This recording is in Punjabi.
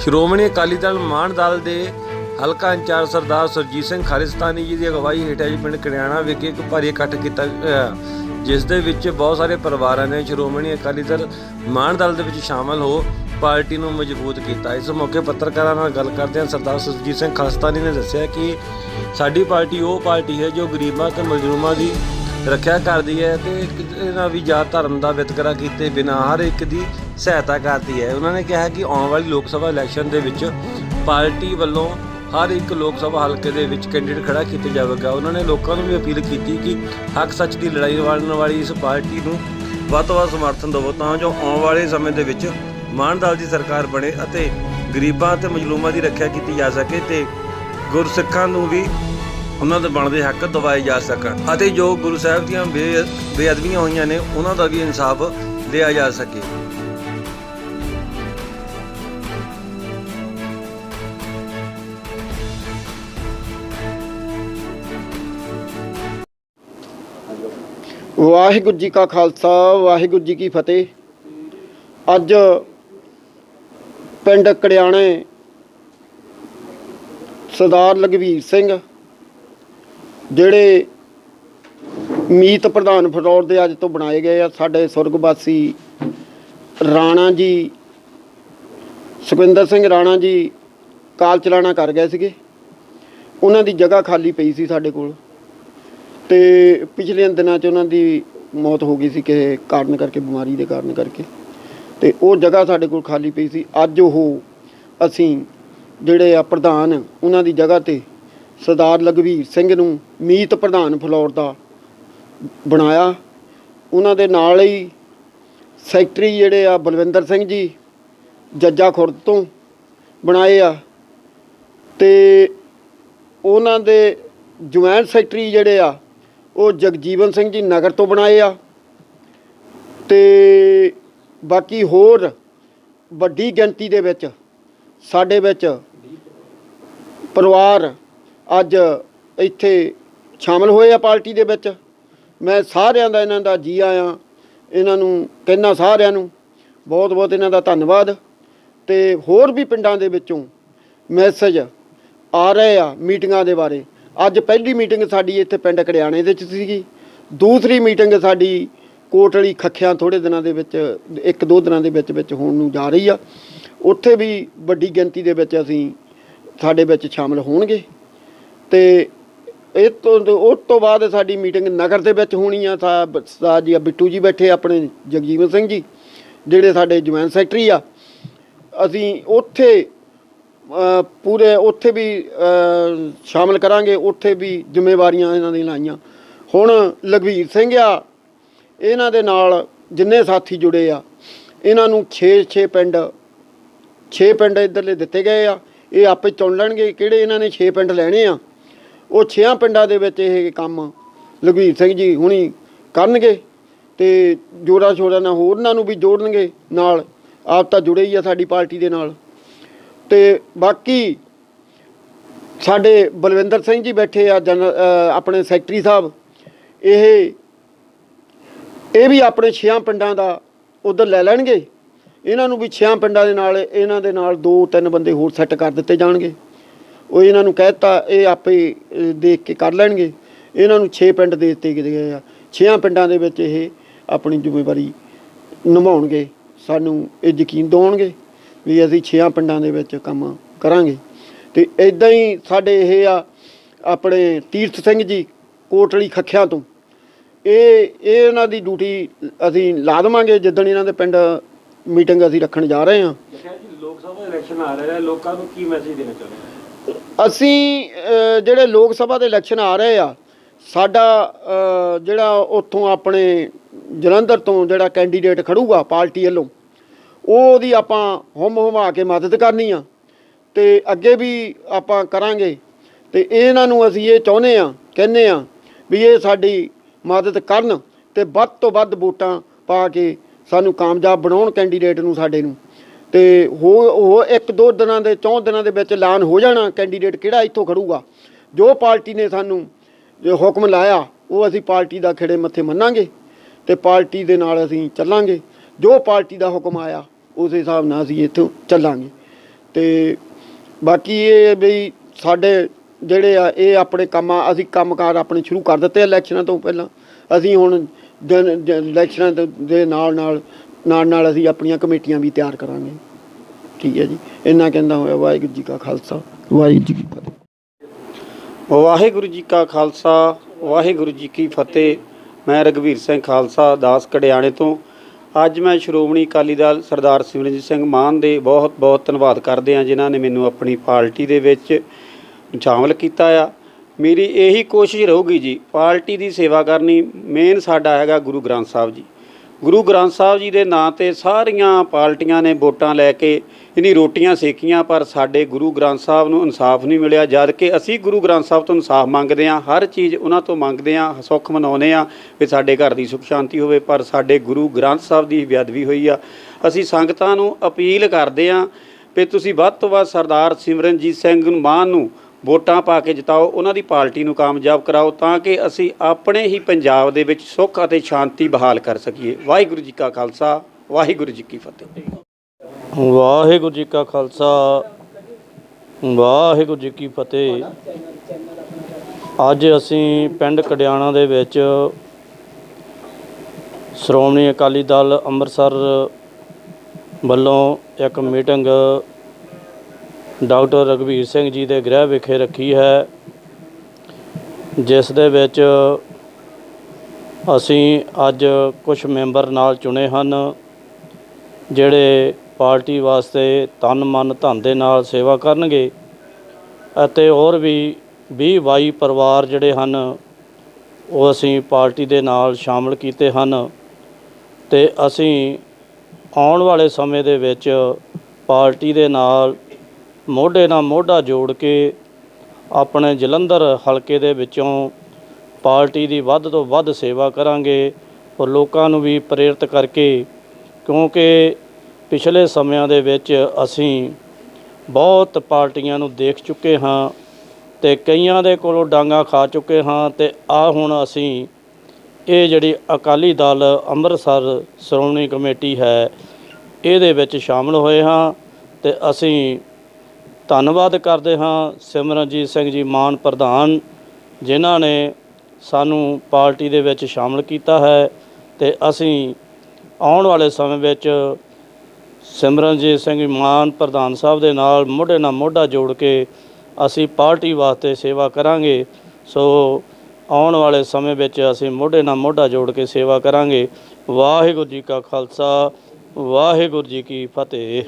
ਸ਼੍ਰੋਮਣੀ ਅਕਾਲੀ ਦਲ ਮਾਨ ਦਲ ਦੇ ਹਲਕਾ ਇੰਚਾਰਜ ਸਰਦਾਰ ਸੁਰਜੀਤ ਸਿੰਘ ਖਾਲਿਸਤਾਨੀ ਜੀ ਦੀ ਅਗਵਾਈ ਹੇਠ ਅੱਜ ਪਿੰਡ ਕੜਿਆਣਾ ਵਿਖੇ ਇੱਕ ਭਾਰੀ ਇਕੱਠ ਕੀਤਾ ਗਿਆ, ਜਿਸ ਦੇ ਵਿੱਚ ਬਹੁਤ ਸਾਰੇ ਪਰਿਵਾਰਾਂ ਨੇ ਸ਼੍ਰੋਮਣੀ ਅਕਾਲੀ ਦਲ ਮਾਨ ਦਲ ਦੇ ਵਿੱਚ ਸ਼ਾਮਲ ਹੋ ਪਾਰਟੀ ਨੂੰ ਮਜ਼ਬੂਤ ਕੀਤਾ। ਇਸ ਮੌਕੇ ਪੱਤਰਕਾਰਾਂ ਨਾਲ ਗੱਲ ਕਰਦਿਆਂ ਸਰਦਾਰ ਸੁਰਜੀਤ ਸਿੰਘ ਖਾਲਿਸਤਾਨੀ ਨੇ ਦੱਸਿਆ ਕਿ ਸਾਡੀ ਪਾਰਟੀ ਉਹ ਪਾਰਟੀ ਹੈ ਜੋ ਗਰੀਬਾਂ ਤੇ ਮਜ਼ਲੂਮਾਂ ਦੀ ਰੱਖਿਆ ਕਰਦੀ ਹੈ ਤੇ ਇਹਨਾਂ ਵੀ ਜਾਤ ਧਰਮ ਦਾ ਵਿਤਕਰਾ ਕੀਤੇ ਬਿਨਾਂ ਹਰ ਇੱਕ ਦੀ ਸਹਾਇਤਾ ਕਰਦੀ ਹੈ। ਉਹਨਾਂ ਨੇ ਕਿਹਾ ਕਿ ਆਉਣ ਵਾਲੀ ਲੋਕ ਸਭਾ ਇਲੈਕਸ਼ਨ ਦੇ ਵਿੱਚ ਪਾਰਟੀ ਵੱਲੋਂ ਹਰ ਇੱਕ ਲੋਕ ਸਭਾ ਹਲਕੇ ਦੇ ਵਿੱਚ ਕੈਂਡੀਡੇਟ ਖੜਾ ਕੀਤਾ ਜਾਵੇਗਾ। ਉਹਨਾਂ ਨੇ ਲੋਕਾਂ ਨੂੰ ਵੀ ਅਪੀਲ ਕੀਤੀ ਕਿ ਹੱਕ ਸੱਚ ਦੀ ਲੜਾਈ ਲੜਨ ਵਾਲੀ ਇਸ ਪਾਰਟੀ ਨੂੰ ਵੱਧ ਤੋਂ ਵੱਧ ਸਮਰਥਨ ਦਿਵੋ ਤਾਂ ਜੋ ਆਉਣ ਵਾਲੇ ਸਮੇਂ ਦੇ ਵਿੱਚ ਮਾਨ ਦਲ ਦੀ ਸਰਕਾਰ ਬਣੇ ਅਤੇ ਗਰੀਬਾਂ ਤੇ ਮਜ਼ਲੂਮਾਂ ਦੀ ਰੱਖਿਆ ਕੀਤੀ ਜਾ ਸਕੇ ਤੇ ਗੁਰਸਿੱਖਾਂ ਨੂੰ ਵੀ ਉਹਨਾਂ ਦੇ ਬਣਦੇ ਹੱਕ ਦਿਵਾਏ ਜਾ ਸਕਣ ਅਤੇ ਜੋ ਗੁਰੂ ਸਾਹਿਬ ਦੀਆਂ ਬੇ- ਬੇਅਦਬੀਆਂ ਹੋਈਆਂ ਨੇ, ਉਹਨਾਂ ਦਾ ਵੀ ਇਨਸਾਫ ਲਿਆ ਜਾ ਸਕੇ। ਵਾਹਿਗੁਰੂ ਜੀ ਕਾ ਖਾਲਸਾ, ਵਾਹਿਗੁਰੂ ਜੀ ਕੀ ਫਤਿਹ। ਅੱਜ ਪਿੰਡ ਕੜਿਆਣੇ ਸਰਦਾਰ ਲਖਵੀਰ ਸਿੰਘ ਜਿਹੜੇ ਮੀਤ ਪ੍ਰਧਾਨ ਫਲੋਰ ਦੇ ਅੱਜ ਤੋਂ ਬਣਾਏ ਗਏ ਆ, ਸਾਡੇ ਸੁਰਗਵਾਸੀ ਰਾਣਾ ਜੀ, ਸੁਖਵਿੰਦਰ ਸਿੰਘ ਰਾਣਾ ਜੀ ਕਾਲ ਚਲਾਣਾ ਕਰ ਗਏ ਸੀਗੇ। ਉਹਨਾਂ ਦੀ ਜਗ੍ਹਾ ਖਾਲੀ ਪਈ ਸੀ ਸਾਡੇ ਕੋਲ। ਤੇ ਪਿਛਲੇ ਦਿਨਾਂ 'ਚ ਉਹਨਾਂ ਦੀ ਮੌਤ ਹੋ ਗਈ ਸੀ ਕਿਸੇ ਕਾਰਨ ਕਰਕੇ, ਬਿਮਾਰੀ ਦੇ ਕਾਰਨ ਕਰਕੇ। ਤੇ ਉਹ ਜਗ੍ਹਾ ਸਾਡੇ ਕੋਲ ਖਾਲੀ ਪਈ ਸੀ। ਅੱਜ ਉਹ ਅਸੀਂ ਜਿਹੜੇ ਆ ਪ੍ਰਧਾਨ, ਉਹਨਾਂ ਦੀ ਜਗ੍ਹਾ ਤੇ ਸਰਦਾਰ ਲਖਵੀਰ ਸਿੰਘ ਨੂੰ ਮੀਤ ਪ੍ਰਧਾਨ ਫਲੋਰ ਦਾ ਬਣਾਇਆ। ਉਹਨਾਂ ਦੇ ਨਾਲ ਹੀ ਸੈਕਟਰੀ ਜਿਹੜੇ ਆ ਬਲਵਿੰਦਰ ਸਿੰਘ ਜੀ ਜੱਜਾ ਖੁਰਦ ਤੋਂ ਬਣਾਏ ਆ। ਤੇ ਉਹਨਾਂ ਦੇ ਜੁਆਇੰਟ ਸੈਕਟਰੀ ਜਿਹੜੇ ਆ, ਉਹ ਜਗਜੀਵਨ ਸਿੰਘ ਜੀ ਨਗਰ ਤੋਂ ਬਣਾਏ ਆ। ਤੇ ਬਾਕੀ ਹੋਰ ਵੱਡੀ ਗਿਣਤੀ ਦੇ ਵਿੱਚ ਸਾਡੇ ਵਿੱਚ ਪਰਿਵਾਰ ਅੱਜ ਇੱਥੇ ਸ਼ਾਮਲ ਹੋਏ ਆ ਪਾਰਟੀ ਦੇ ਵਿੱਚ। ਮੈਂ ਸਾਰਿਆਂ ਦਾ ਇਹਨਾਂ ਦਾ ਜੀ ਆਇਆਂ, ਇਹਨਾਂ ਨੂੰ ਕਹਿੰਦਾ ਸਾਰਿਆਂ ਨੂੰ ਬਹੁਤ ਬਹੁਤ ਇਹਨਾਂ ਦਾ ਧੰਨਵਾਦ। ਤੇ ਹੋਰ ਵੀ ਪਿੰਡਾਂ ਦੇ ਵਿੱਚੋਂ ਮੈਸੇਜ ਆ ਰਹੇ ਆ ਮੀਟਿੰਗਾਂ ਦੇ ਬਾਰੇ। ਅੱਜ ਪਹਿਲੀ ਮੀਟਿੰਗ ਸਾਡੀ ਇੱਥੇ ਪਿੰਡ ਕੜਿਆਣੇ ਦੇ ਵਿੱਚ ਸੀਗੀ। ਦੂਸਰੀ ਮੀਟਿੰਗ ਸਾਡੀ ਕੋਟਲੀ ਖੱਖਿਆਂ ਥੋੜੇ ਦਿਨਾਂ ਦੇ ਵਿੱਚ, ਇੱਕ ਦੋ ਦਿਨਾਂ ਦੇ ਵਿੱਚ ਵਿੱਚ ਹੋਣ ਨੂੰ ਜਾ ਰਹੀ ਆ। ਉੱਥੇ ਵੀ ਵੱਡੀ ਗਿਣਤੀ ਦੇ ਵਿੱਚ ਅਸੀਂ ਸਾਡੇ ਵਿੱਚ ਸ਼ਾਮਲ ਹੋਣਗੇ। ਤੇ ਇਹ ਤੋਂ ਉਸ ਤੋਂ ਬਾਅਦ ਸਾਡੀ ਮੀਟਿੰਗ ਨਗਰ ਦੇ ਵਿੱਚ ਹੋਣੀ ਆ ਸਾ- ਜੀ ਬਿੱਟੂ ਜੀ ਬੈਠੇ ਆਪਣੇ ਜਗਜੀਵਨ ਸਿੰਘ ਜੀ ਜਿਹੜੇ ਸਾਡੇ ਜੁਆਇੰਟ ਸੈਕਟਰੀ ਆ। ਅਸੀਂ ਉੱਥੇ ਪੂਰੇ ਉੱਥੇ ਵੀ ਅ, ਸ਼ਾਮਲ ਕਰਾਂਗੇ ਉੱਥੇ ਵੀ ਜ਼ਿੰਮੇਵਾਰੀਆਂ ਇਹਨਾਂ ਦੀਆਂ ਲਾਈਆਂ। ਹੁਣ ਲਖਵੀਰ ਸਿੰਘ ਆ ਇਹਨਾਂ ਦੇ ਨਾਲ ਜਿੰਨੇ ਸਾਥੀ ਜੁੜੇ ਆ ਇਹਨਾਂ ਨੂੰ 6-6 ਪਿੰਡ 6 ਪਿੰਡ ਇੱਧਰਲੇ ਦਿੱਤੇ ਗਏ ਆ। ਇਹ ਆਪੇ ਚੁਣ ਲੈਣਗੇ ਕਿਹੜੇ ਇਹਨਾਂ ਨੇ 6 ਪਿੰਡ ਲੈਣੇ ਆ। ਉਹ 6 ਪਿੰਡਾਂ ਦੇ ਵਿੱਚ ਇਹ ਕੰਮ ਲਖਵੀਰ ਸਿੰਘ ਜੀ ਹੁਣੀ ਕਰਨਗੇ ਤੇ ਜੋੜਾ ਛੋੜਾ ਨਾਲ ਹੋਰ ਇਹਨਾਂ ਨੂੰ ਵੀ ਜੋੜਨਗੇ ਨਾਲ। ਆਪ ਤਾਂ ਜੁੜੇ ਹੀ ਆ ਸਾਡੀ ਪਾਰਟੀ ਦੇ ਨਾਲ। ਤੇ ਬਾਕੀ ਸਾਡੇ ਬਲਵਿੰਦਰ ਸਿੰਘ ਜੀ ਬੈਠੇ ਆ ਜਨ ਆਪਣੇ ਸੈਕਟਰੀ ਸਾਹਿਬ। ਇਹ ਇਹ ਵੀ ਆਪਣੇ ਛਿਆਂ ਪਿੰਡਾਂ ਦਾ ਉਧਰ ਲੈ ਲੈਣਗੇ। ਇਹਨਾਂ ਨੂੰ ਵੀ ਛਿਆਂ ਪਿੰਡਾਂ ਦੇ ਨਾਲ, ਇਹਨਾਂ ਦੇ ਨਾਲ ਦੋ ਤਿੰਨ ਬੰਦੇ ਹੋਰ ਸੈੱਟ ਕਰ ਦਿੱਤੇ ਜਾਣਗੇ। ਉਹ ਇਹਨਾਂ ਨੂੰ ਕਹਿਤਾ ਇਹ ਆਪੇ ਦੇਖ ਕੇ ਕਰ ਲੈਣਗੇ। ਇਹਨਾਂ ਨੂੰ 6 ਪਿੰਡ ਦੇ ਦਿੱਤੇ ਗਏ ਆ। ਛਿਆਂ ਪਿੰਡਾਂ ਦੇ ਵਿੱਚ ਇਹ ਆਪਣੀ ਜ਼ਿੰਮੇਵਾਰੀ ਨਿਭਾਉਣਗੇ। ਸਾਨੂੰ ਇਹ ਯਕੀਨ ਦਿਵਾਉਣਗੇ ਵੀ ਅਸੀਂ ਛਿਆਂ ਪਿੰਡਾਂ ਦੇ ਵਿੱਚ ਕੰਮ ਕਰਾਂਗੇ। ਤੇ ਇਦਾਂ ਹੀ ਸਾਡੇ ਇਹ ਆ ਆਪਣੇ ਤੀਰਥ ਸਿੰਘ ਜੀ ਕੋਟਲੀ ਖੱਖਿਆਂ ਤੋਂ। ਇਹ ਇਹ ਇਹਨਾਂ ਦੀ ਡਿਊਟੀ ਅਸੀਂ ਲਾ ਦੇਵਾਂਗੇ ਜਿੱਦਣ ਇਹਨਾਂ ਦੇ ਪਿੰਡ ਮੀਟਿੰਗ ਅਸੀਂ ਰੱਖਣ ਜਾ ਰਹੇ ਹਾਂ। ਲੋਕ ਸਭਾ ਇਲੈਕਸ਼ਨ ਆ ਰਿਹਾ ਲੋਕਾਂ ਨੂੰ ਕੀ ਮੈਸੇਜ ਦੇਣਾ ਚਾਹੁੰਦੇ ਅਸੀਂ ਜਿਹੜੇ ਲੋਕ ਸਭਾ ਦੇ ਇਲੈਕਸ਼ਨ ਆ ਰਹੇ ਆ, ਸਾਡਾ ਜਿਹੜਾ ਉੱਥੋਂ ਆਪਣੇ ਜਲੰਧਰ ਤੋਂ ਜਿਹੜਾ ਕੈਂਡੀਡੇਟ ਖੜੂਗਾ ਪਾਰਟੀ ਵੱਲੋਂ ਉਹ ਉਹਦੀ ਆਪਾਂ ਹੁਮ ਹੁਮਾ ਕੇ ਮਦਦ ਕਰਨੀ ਆ, ਤੇ ਅੱਗੇ ਵੀ ਆਪਾਂ ਕਰਾਂਗੇ, ਤੇ ਇਹਨਾਂ ਨੂੰ ਅਸੀਂ ਇਹ ਚਾਹੁੰਦੇ ਆ, ਕਹਿੰਦੇ ਆ ਵੀ ਇਹ ਸਾਡੀ ਮਦਦ ਕਰਨ ਤੇ ਵੱਧ ਤੋਂ ਵੱਧ ਵੋਟਾਂ ਪਾ ਕੇ ਸਾਨੂੰ ਕਾਮਯਾਬ ਬਣਾਉਣ ਕੈਂਡੀਡੇਟ ਨੂੰ ਸਾਡੇ ਨੂੰ। ਤੇ ਹੋ ਉਹ ਇੱਕ ਦੋ ਦਿਨਾਂ ਦੇ, ਚੌਂ ਦਿਨਾਂ ਦੇ ਵਿੱਚ ਐਲਾਨ ਹੋ ਜਾਣਾ ਕੈਂਡੀਡੇਟ ਕਿਹੜਾ ਇੱਥੋਂ ਖੜੂਗਾ। ਜੋ ਪਾਰਟੀ ਨੇ ਸਾਨੂੰ ਜੋ ਹੁਕਮ ਲਾਇਆ, ਉਹ ਅਸੀਂ ਪਾਰਟੀ ਦਾ ਖਿੜੇ ਮੱਥੇ ਮੰਨਾਂਗੇ ਤੇ ਪਾਰਟੀ ਦੇ ਨਾਲ ਅਸੀਂ ਚੱਲਾਂਗੇ। ਜੋ ਪਾਰਟੀ ਦਾ ਹੁਕਮ ਆਇਆ, ਉਸ ਹਿਸਾਬ ਨਾਲ ਅਸੀਂ ਇੱਥੋਂ ਚੱਲਾਂਗੇ। ਤੇ ਬਾਕੀ ਇਹ ਵੀ ਸਾਡੇ ਜਿਹੜੇ ਆ, ਇਹ ਆਪਣੇ ਕੰਮਾਂ, ਅਸੀਂ ਕੰਮਕਾਰ ਆਪਣੇ ਸ਼ੁਰੂ ਕਰ ਦਿੱਤੇ ਇਲੈਕਸ਼ਨਾਂ ਤੋਂ ਪਹਿਲਾਂ। ਅਸੀਂ ਹੁਣ ਦਿਨ- ਇਲੈਕਸ਼ਨਾਂ ਦੇ ਨਾਲ ਨਾਲ ਨਾਲ ਨਾਲ ਅਸੀਂ ਆਪਣੀਆਂ ਕਮੇਟੀਆਂ ਵੀ ਤਿਆਰ ਕਰਾਂਗੇ। ਠੀਕ ਹੈ ਜੀ। ਇੰਨਾ ਕਹਿੰਦਾ ਹੋਇਆ, ਵਾਹਿਗੁਰੂ ਜੀ ਕਾ ਖਾਲਸਾ। ਵਾਹਿਗੁਰੂ ਜੀ ਕੀ ਫਤਿਹ। ਵਾਹਿਗੁਰੂ ਜੀ ਕਾ ਖਾਲਸਾ, ਵਾਹਿਗੁਰੂ ਜੀ ਕੀ ਫਤਿਹ। ਮੈਂ ਰਗਵੀਰ ਸਿੰਘ ਖਾਲਸਾ, ਦਾਸ ਕੜਿਆਣੇ ਤੋਂ। ਅੱਜ ਮੈਂ ਸ਼੍ਰੋਮਣੀ ਅਕਾਲੀ ਦਲ ਸਰਦਾਰ ਸਿਮਰਨਜੀਤ ਸਿੰਘ ਮਾਨ ਦੇ ਬਹੁਤ ਬਹੁਤ ਧੰਨਵਾਦ ਕਰਦੇ ਹਾਂ, ਜਿਨ੍ਹਾਂ ਨੇ ਮੈਨੂੰ ਆਪਣੀ ਪਾਰਟੀ ਦੇ ਵਿੱਚ ਸ਼ਾਮਲ ਕੀਤਾ ਆ। ਮੇਰੀ ਇਹੀ ਕੋਸ਼ਿਸ਼ ਰਹੂਗੀ ਜੀ, ਪਾਰਟੀ ਦੀ ਸੇਵਾ ਕਰਨੀ। ਮੇਨ ਸਾਡਾ ਹੈਗਾ ਗੁਰੂ ਗ੍ਰੰਥ ਸਾਹਿਬ ਜੀ। ਗੁਰੂ ਗ੍ਰੰਥ ਸਾਹਿਬ ਜੀ ਦੇ ਨਾਂ ਤੇ ਸਾਰੀਆਂ ਪਾਰਟੀਆਂ ਨੇ ਵੋਟਾਂ ਲੈ ਕੇ ਇਨੀ ਰੋਟੀਆਂ ਸੇਕੀਆਂ, ਪਰ ਸਾਡੇ ਗੁਰੂ ਗ੍ਰੰਥ ਸਾਹਿਬ ਨੂੰ ਇਨਸਾਫ ਨਹੀਂ ਮਿਲਿਆ, ਜਦ ਕਿ ਅਸੀਂ ਗੁਰੂ ਗ੍ਰੰਥ ਸਾਹਿਬ ਤੋਂ ਇਨਸਾਫ ਮੰਗਦੇ ਹਾਂ, ਹਰ ਚੀਜ਼ ਉਹਨਾਂ ਤੋਂ ਮੰਗਦੇ ਹਾਂ, ਸੁੱਖ ਮਨਾਉਂਦੇ ਹਾਂ ਵੀ ਸਾਡੇ ਘਰ ਦੀ ਸੁੱਖ ਸ਼ਾਂਤੀ ਹੋਵੇ, ਪਰ ਸਾਡੇ ਗੁਰੂ ਗ੍ਰੰਥ ਸਾਹਿਬ ਦੀ ਬੇਅਦਬੀ ਹੋਈ ਆ। ਅਸੀਂ ਸੰਗਤਾਂ ਨੂੰ ਅਪੀਲ ਕਰਦੇ ਹਾਂ ਵੀ ਤੁਸੀਂ ਵੱਧ ਤੋਂ ਵੱਧ ਸਰਦਾਰ ਸਿਮਰਨਜੀਤ ਸਿੰਘ ਨੂੰ ਮਾਨ ਨੂੰ ਵੋਟਾਂ ਪਾ ਕੇ ਜਿਤਾਓ, ਉਹਨਾਂ ਦੀ ਪਾਰਟੀ ਨੂੰ ਕਾਮਯਾਬ ਕਰਾਓ ਤਾਂ ਕਿ ਅਸੀਂ ਆਪਣੇ ਹੀ ਪੰਜਾਬ ਦੇ ਵਿੱਚ ਸੁੱਖ ਅਤੇ ਸ਼ਾਂਤੀ ਬਹਾਲ ਕਰ ਸਕੀਏ। ਵਾਹਿਗੁਰੂ ਜੀ ਕਾ ਖਾਲਸਾ, ਵਾਹਿਗੁਰੂ ਜੀ ਕੀ ਫਤਿਹ। ਵਾਹਿਗੁਰੂ ਜੀ ਕਾ ਖਾਲਸਾ, ਵਾਹਿਗੁਰੂ ਜੀ ਕੀ ਫਤਿਹ। ਅੱਜ ਅਸੀਂ ਪਿੰਡ ਕਡਿਆਣਾ ਦੇ ਵਿੱਚ ਸ਼੍ਰੋਮਣੀ ਅਕਾਲੀ ਦਲ ਅੰਮ੍ਰਿਤਸਰ ਵੱਲੋਂ ਇੱਕ ਮੀਟਿੰਗ ਡਾਕਟਰ ਰਗਵੀਰ ਸਿੰਘ ਜੀ ਦੇ ਗ੍ਰਹਿ ਵਿਖੇ ਰੱਖੀ ਹੈ, ਜਿਸ ਦੇ ਵਿੱਚ ਅਸੀਂ ਅੱਜ ਕੁਝ ਮੈਂਬਰ ਨਾਲ ਚੁਣੇ ਹਨ, ਜਿਹੜੇ ਪਾਰਟੀ ਵਾਸਤੇ ਤਨ ਮਨ ਧਨ ਦੇ ਨਾਲ ਸੇਵਾ ਕਰਨਗੇ ਅਤੇ ਹੋਰ ਵੀ 20 22 ਪਰਿਵਾਰ ਜਿਹੜੇ ਹਨ, ਉਹ ਅਸੀਂ ਪਾਰਟੀ ਦੇ ਨਾਲ ਸ਼ਾਮਲ ਕੀਤੇ ਹਨ ਤੇ ਅਸੀਂ ਆਉਣ ਵਾਲੇ ਸਮੇਂ ਦੇ ਵਿੱਚ ਪਾਰਟੀ ਦੇ ਨਾਲ ਮੋਢੇ ਨਾਲ ਮੋਢਾ ਜੋੜ ਕੇ ਆਪਣੇ ਜਲੰਧਰ ਹਲਕੇ ਦੇ ਵਿੱਚੋਂ ਪਾਰਟੀ ਦੀ ਵੱਧ ਤੋਂ ਵੱਧ ਸੇਵਾ ਕਰਾਂਗੇ ਔਰ ਲੋਕਾਂ ਨੂੰ ਵੀ ਪ੍ਰੇਰਿਤ ਕਰਕੇ, ਕਿਉਂਕਿ ਪਿਛਲੇ ਸਮਿਆਂ ਦੇ ਵਿੱਚ ਅਸੀਂ ਬਹੁਤ ਪਾਰਟੀਆਂ ਨੂੰ ਦੇਖ ਚੁੱਕੇ ਹਾਂ ਤੇ ਕਈਆਂ ਦੇ ਕੋਲੋਂ ਡਾਂਗਾ ਖਾ ਚੁੱਕੇ ਹਾਂ ਤੇ ਆ ਹੁਣ ਅਸੀਂ ਇਹ ਜਿਹੜੀ ਅਕਾਲੀ ਦਲ ਅੰਮ੍ਰਿਤਸਰ ਸ਼੍ਰੋਮਣੀ ਕਮੇਟੀ ਹੈ, ਇਹਦੇ ਵਿੱਚ ਸ਼ਾਮਲ ਹੋਏ ਹਾਂ ਤੇ ਅਸੀਂ ਧੰਨਵਾਦ ਕਰਦੇ ਹਾਂ ਸਿਮਰਨਜੀਤ ਸਿੰਘ ਜੀ, ਮਾਨ ਪ੍ਰਧਾਨ, ਜਿਨ੍ਹਾਂ ਨੇ ਸਾਨੂੰ ਪਾਰਟੀ ਦੇ ਵਿੱਚ ਸ਼ਾਮਲ ਕੀਤਾ ਹੈ ਤੇ ਅਸੀਂ ਆਉਣ ਵਾਲੇ ਸਮੇਂ ਵਿੱਚ ਸਿਮਰਨਜੀਤ ਸਿੰਘ ਮਾਨ ਪ੍ਰਧਾਨ ਸਾਹਿਬ ਦੇ ਨਾਲ ਮੋਢੇ ਨਾਲ ਮੋਢਾ ਜੋੜ ਕੇ ਅਸੀਂ ਪਾਰਟੀ ਵਾਸਤੇ ਸੇਵਾ ਕਰਾਂਗੇ। ਸੋ ਆਉਣ ਵਾਲੇ ਸਮੇਂ ਵਿੱਚ ਅਸੀਂ ਮੋਢੇ ਨਾਲ ਮੋਢਾ ਜੋੜ ਕੇ ਸੇਵਾ ਕਰਾਂਗੇ। ਵਾਹਿਗੁਰੂ ਜੀ ਕਾ ਖਾਲਸਾ, ਵਾਹਿਗੁਰੂ ਜੀ ਕੀ ਫਤਿਹ।